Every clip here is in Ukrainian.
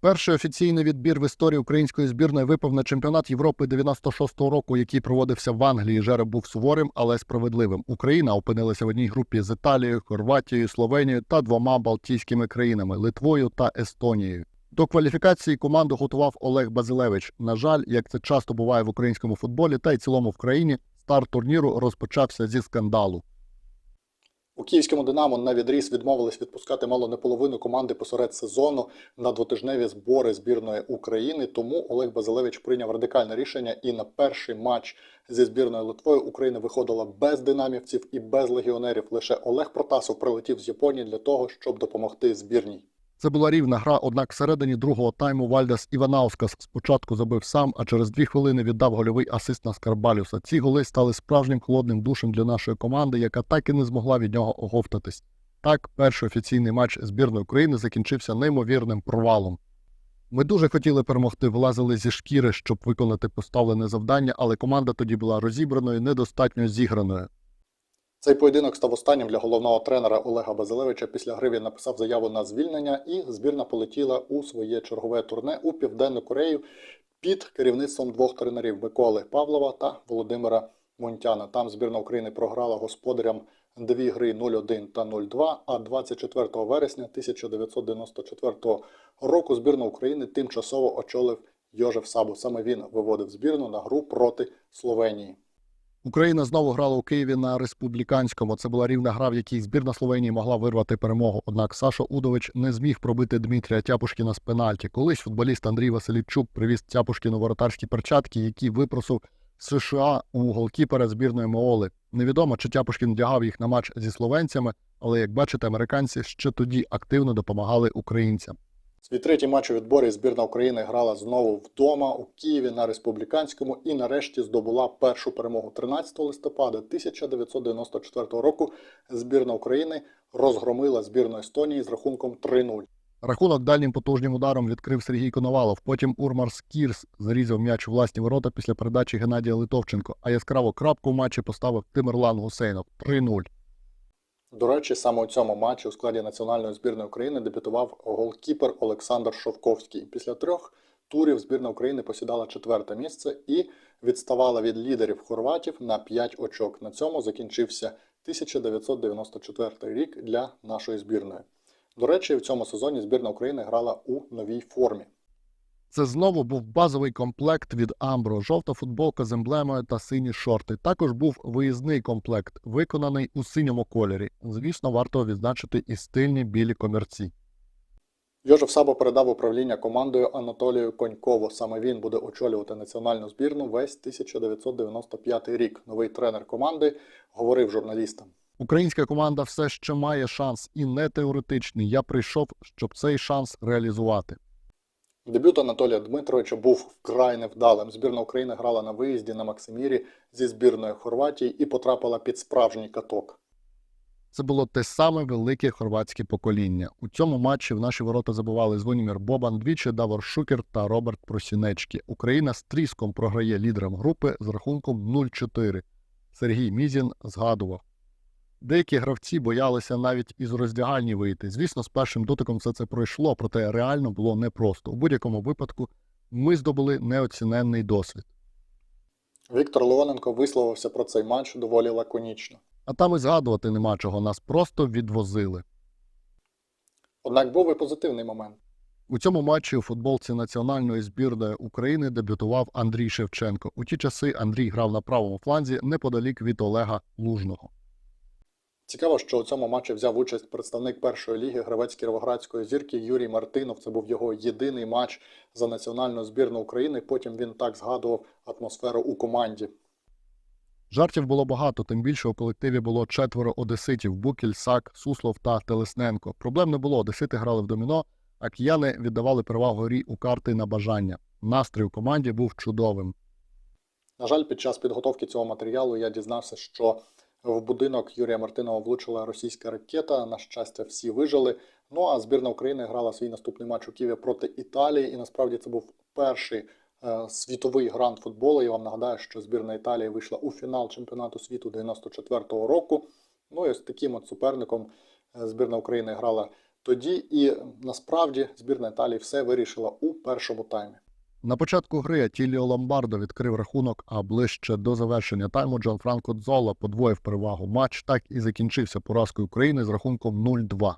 Перший офіційний відбір в історії української збірної випав на чемпіонат Європи 96-го року, який проводився в Англії. Жереб був суворим, але справедливим. Україна опинилася в одній групі з Італією, Хорватією, Словенією та двома Балтійськими країнами Литвою та Естонією. До кваліфікації команду готував Олег Базилевич. На жаль, як це часто буває в українському футболі, та й цілому в країні, старт турніру розпочався зі скандалу. У київському Динамо на відріз відмовились відпускати мало не половину команди посеред сезону на двотижневі збори збірної України. Тому Олег Базилевич прийняв радикальне рішення, і на перший матч зі збірною Литвою Україна виходила без динамівців і без легіонерів. Лише Олег Протасов прилетів з Японії для того, щоб допомогти збірній. Це була рівна гра, однак всередині другого тайму Вальдес Іванаускас спочатку забив сам, а через дві хвилини віддав гольовий асист на Скарбалюса. Ці голи стали справжнім холодним душем для нашої команди, яка так і не змогла від нього оговтатись. Так, перший офіційний матч збірної України закінчився неймовірним провалом. Ми дуже хотіли перемогти, влазили зі шкіри, щоб виконати поставлене завдання, але команда тоді була розібраною, недостатньо зіграною. Цей поєдинок став останнім для головного тренера Олега Базилевича. Після гри він написав заяву на звільнення, і збірна полетіла у своє чергове турне у Південну Корею під керівництвом двох тренерів Миколи Павлова та Володимира Монтяна. Там збірна України програла господарям дві гри 0-1 та 0-2, а 24 вересня 1994 року збірну України тимчасово очолив Йожеф Сабу. Саме він виводив збірну на гру проти Словенії. Україна знову грала у Києві на республіканському. Це була рівна гра, в якій збірна Словенії могла вирвати перемогу. Однак Сашо Удович не зміг пробити Дмитрія Тяпушкіна з пенальті. Колись футболіст Андрій Василівчук привіз Тяпушкіну воротарські перчатки, які випросив США у голкіпера збірної Мооли. Невідомо, чи Тяпушкін вдягав їх на матч зі словенцями, але як бачите, американці ще тоді активно допомагали українцям. Свій третій матч у відборі збірна України грала знову вдома у Києві на республіканському і нарешті здобула першу перемогу 13 листопада 1994 року. Збірна України розгромила збірну Естонії з рахунком 3-0. Рахунок дальнім потужним ударом відкрив Сергій Коновалов. Потім Урмар Скірс зарізав м'яч у власні ворота після передачі Геннадія Литовченко. А яскраву крапку в матчі поставив Тимирлан Гусейнов 3-0. До речі, саме у цьому матчі у складі національної збірної України дебютував голкіпер Олександр Шовковський. Після трьох турів збірна України посідала четверте місце і відставала від лідерів хорватів на 5 очок. На цьому закінчився 1994 рік для нашої збірної. До речі, в цьому сезоні збірна України грала у новій формі. Це знову був базовий комплект від Амбро, жовта футболка з емблемою та сині шорти. Також був виїзний комплект, виконаний у синьому кольорі. Звісно, варто відзначити і стильні білі комірці. Йожеф Сабо передав управління командою Анатолію Конькову. Саме він буде очолювати національну збірну весь 1995 рік. Новий тренер команди говорив журналістам. Українська команда все ще має шанс і не теоретичний. Я прийшов, щоб цей шанс реалізувати. Дебют Анатолія Дмитровича був вкрай невдалим. Збірна України грала на виїзді на Максимірі зі збірною Хорватії і потрапила під справжній каток. Це було те саме велике хорватське покоління. У цьому матчі в наші ворота забували Звонімір Бобан, двічі Давор Шукер та Роберт Просінечки. Україна з тріском програє лідерам групи з рахунком 0-4. Сергій Мізін згадував. Деякі гравці боялися навіть із роздягальні вийти. Звісно, з першим дотиком все це пройшло, проте реально було непросто. У будь-якому випадку ми здобули неоціненний досвід. Віктор Леоненко висловився про цей матч доволі лаконічно. А там і згадувати нема чого, нас просто відвозили. Однак був і позитивний момент. У цьому матчі у футболці національної збірної України дебютував Андрій Шевченко. У ті часи Андрій грав на правому фланзі неподалік від Олега Лужного. Цікаво, що у цьому матчі взяв участь представник першої ліги гравець Кіровоградської зірки Юрій Мартинов. Це був його єдиний матч за національну збірну України. Потім він так згадував атмосферу у команді. Жартів було багато, тим більше у колективі було четверо одеситів: Букіль, Сак, Суслов та Телесненко. Проблем не було. Одесити грали в доміно, а кияни віддавали перевагу грі у карти на бажання. Настрій у команді був чудовим. На жаль, під час підготовки цього матеріалу я дізнався, що в будинок Юрія Мартинова влучила російська ракета. На щастя, всі вижили. Ну а збірна України грала свій наступний матч у Києві проти Італії. І насправді це був перший е, світовий гранд футболу. Я вам нагадаю, що збірна Італії вийшла у фінал чемпіонату світу 94-го року. Ну і з таким от суперником е, збірна України грала тоді і насправді збірна Італії все вирішила у першому таймі. На початку гри Атіліо Ломбардо відкрив рахунок, а ближче до завершення тайму Джан Франко Дзола подвоїв перевагу. Матч так і закінчився поразкою України з рахунком 0-2.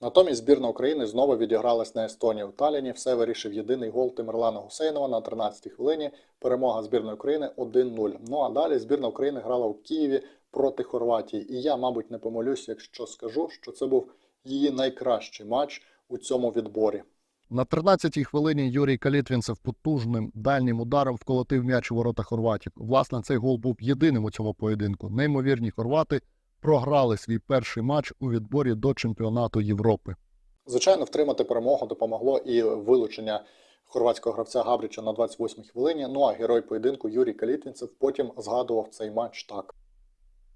Натомість збірна України знову відігралась на Естонії у Талліні. Все вирішив єдиний гол Тимирлана Гусейнова на 13-й хвилині. Перемога збірної України 1-0. Ну а далі збірна України грала у Києві проти Хорватії. І я, мабуть, не помилюсь, якщо скажу, що це був її найкращий матч у цьому відборі. На 13-й хвилині Юрій Калітвінцев потужним дальнім ударом вколотив м'яч у ворота хорватів. Власне, цей гол був єдиним у цьому поєдинку. Неймовірні хорвати програли свій перший матч у відборі до чемпіонату Європи. Звичайно, втримати перемогу допомогло і вилучення хорватського гравця Габрича на 28-й хвилині. Ну а герой поєдинку Юрій Калітвінцев потім згадував цей матч так.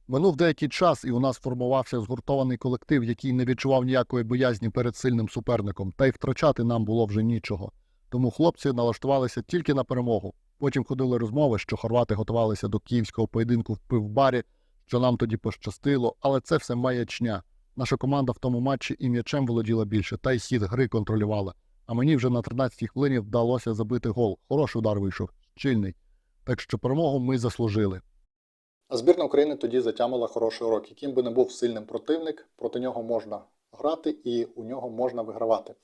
Минув деякий час, і у нас формувався згуртований колектив, який не відчував ніякої боязні перед сильним суперником, та й втрачати нам було вже нічого. Тому хлопці налаштувалися тільки на перемогу. Потім ходили розмови, що хорвати готувалися до київського поєдинку в пивбарі, що нам тоді пощастило, але це все маячня. Наша команда в тому матчі і м'ячем володіла більше, та й хід гри контролювала. А мені вже на 13-й хвилині вдалося забити гол. Хороший удар вийшов, щільний. Так що перемогу ми заслужили. А збірна України тоді затямила хороший урок. Яким би не був сильним противник, проти нього можна грати і у нього можна вигравати.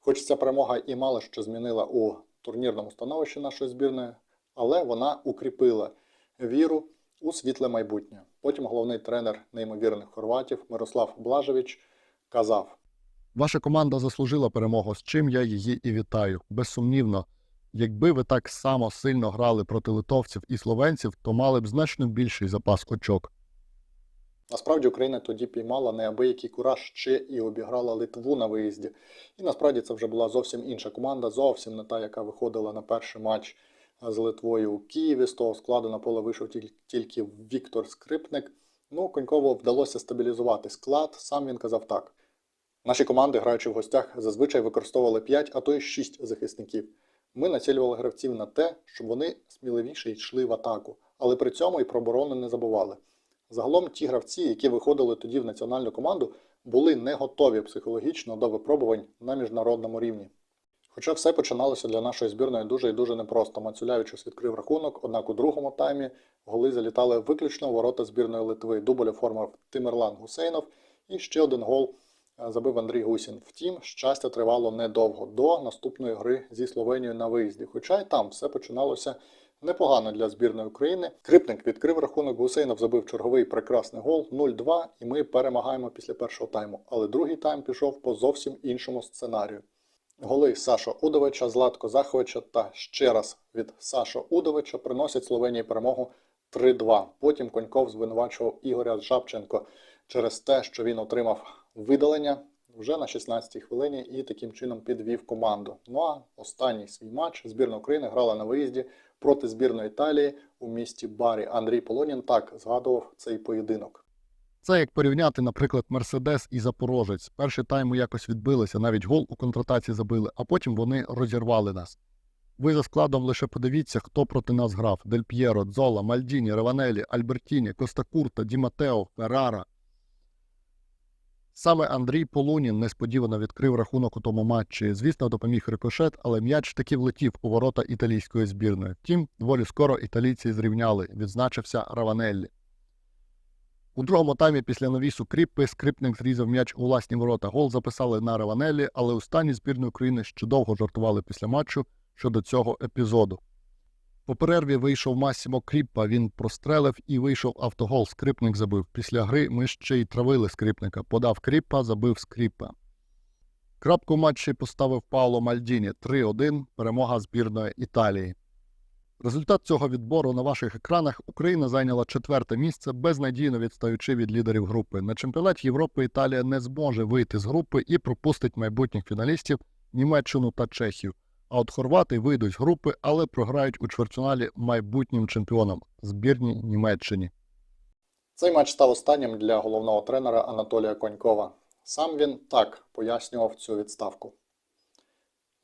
Хоч ця перемога і мало що змінила у турнірному становищі нашої збірної, але вона укріпила віру у світле майбутнє. Потім головний тренер неймовірних хорватів Мирослав Блажевич казав: Ваша команда заслужила перемогу, з чим я її і вітаю. Безсумнівно, якби ви так само сильно грали проти литовців і словенців, то мали б значно більший запас очок. Насправді Україна тоді піймала неабиякий кураж ще і обіграла Литву на виїзді. І насправді це вже була зовсім інша команда, зовсім не та, яка виходила на перший матч з Литвою у Києві. З того складу на поле вийшов тільки Віктор Скрипник. Ну, Коньково вдалося стабілізувати склад. Сам він казав так: наші команди, граючи в гостях, зазвичай використовували 5, а то й 6 захисників. Ми націлювали гравців на те, щоб вони сміливіше йшли в атаку, але при цьому і про оборону не забували. Загалом ті гравці, які виходили тоді в національну команду, були не готові психологічно до випробувань на міжнародному рівні. Хоча все починалося для нашої збірної дуже і дуже непросто. Мацюляючись відкрив рахунок, однак у другому таймі голи залітали виключно ворота збірної Литви. Дубль оформив Тимирлан Гусейнов і ще один гол забив Андрій Гусін. Втім, щастя тривало недовго до наступної гри зі Словенією на виїзді. Хоча й там все починалося непогано для збірної України. Крипник відкрив рахунок, Гусейнов забив черговий прекрасний гол 0-2, і ми перемагаємо після першого тайму. Але другий тайм пішов по зовсім іншому сценарію. Голи Саша Удовича, Златко Заховича та ще раз від Саша Удовича приносять Словенії перемогу 3-2. Потім Коньков звинувачував Ігоря Жабченко через те, що він отримав видалення вже на 16-й хвилині і таким чином підвів команду. Ну а останній свій матч збірна України грала на виїзді проти збірної Італії у місті Барі. Андрій Полонін так згадував цей поєдинок. Це як порівняти, наприклад, Мерседес і Запорожець. Перший тайм якось відбилися, навіть гол у контратаці забили, а потім вони розірвали нас. Ви за складом лише подивіться, хто проти нас грав: Дель П'єро, Дзола, Мальдіні, Раванелі, Альбертіні, Костакурта, Ді Матео, Феррара. Саме Андрій Полунін несподівано відкрив рахунок у тому матчі. Звісно, допоміг рикошет, але м'яч таки влетів у ворота італійської збірної. Втім, доволі скоро італійці зрівняли, відзначився Раванеллі. У другому таймі після новісу Кріппи скрипник зрізав м'яч у власні ворота. Гол записали на Раванеллі, але у стані збірної України ще довго жартували після матчу щодо цього епізоду. По перерві вийшов Масімо Кріппа, він прострелив і вийшов автогол. Скрипник забив. Після гри ми ще й травили скрипника. Подав Кріппа, забив скриппа. Крапку матчі поставив Пауло Мальдіні 3-1, перемога збірної Італії. Результат цього відбору на ваших екранах Україна зайняла четверте місце, безнадійно відстаючи від лідерів групи. На чемпіонаті Європи Італія не зможе вийти з групи і пропустить майбутніх фіналістів Німеччину та Чехію. А от хорвати вийдуть з групи, але програють у чвертьфіналі майбутнім чемпіонам збірній Німеччині. Цей матч став останнім для головного тренера Анатолія Конькова. Сам він так пояснював цю відставку.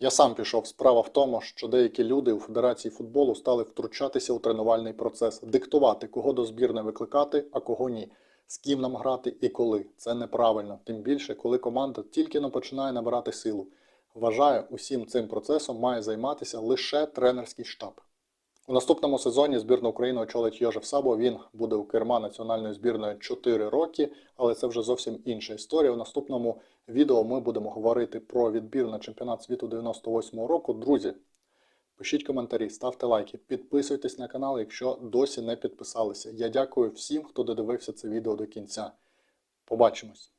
Я сам пішов. Справа в тому, що деякі люди у Федерації футболу стали втручатися у тренувальний процес, диктувати, кого до збірної викликати, а кого ні. з ким нам грати і коли. Це неправильно. Тим більше, коли команда тільки но починає набирати силу. Вважаю, усім цим процесом має займатися лише тренерський штаб. У наступному сезоні збірну України очолить Йожеф Сабо. Він буде у керма національної збірної 4 роки, але це вже зовсім інша історія. У наступному відео ми будемо говорити про відбір на чемпіонат світу 98-го року. Друзі, пишіть коментарі, ставте лайки, підписуйтесь на канал, якщо досі не підписалися. Я дякую всім, хто додивився це відео до кінця. Побачимось!